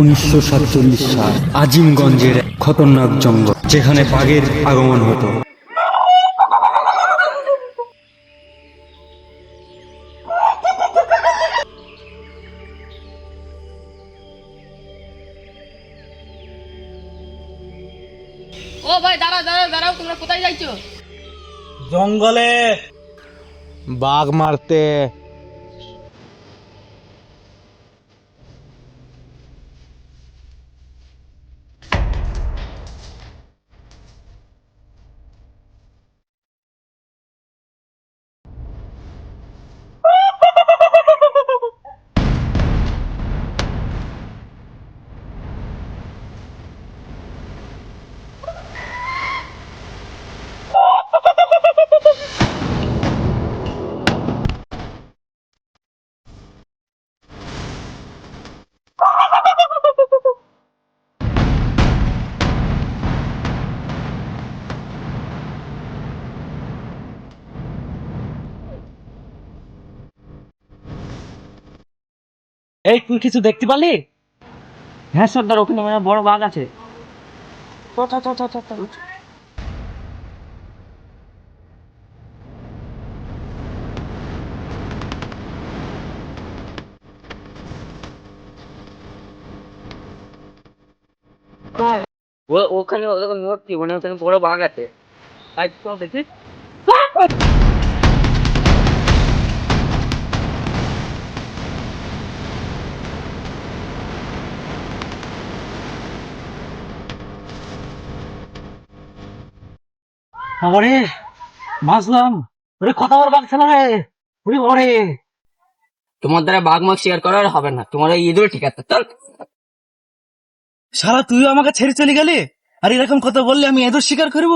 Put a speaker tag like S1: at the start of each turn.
S1: উনিশশো সাতচল্লিশ সাল আজিমগঞ্জের খতরনাক জঙ্গল যেখানে বাঘের আগমন হতো।
S2: ও ভাই দাঁড়াও দাঁড়াও দাঁড়াও তোমরা কোথায় যাইছো?
S3: জঙ্গলে বাঘ মারতে এই তুই কিছু দেখতে পারলি?
S4: হ্যাঁ সর্দার ওখানে মানে বড় বাঘ আছে। ওখানে মানে ওখানে বড় বাঘ আছে। চল দেখি।
S3: আমারে বাঁচলাম ওরে কথা বড় বাঘ না রে। ওরে ওরে
S4: তোমার দ্বারা বাঘ মাঘ শেয়ার করার হবে না। তোমার এই ইঁদুর ঠিক আছে চল।
S3: সারা তুইও আমাকে ছেড়ে চলে গেলি? আর এরকম কথা বললে আমি এদের শিকার করব?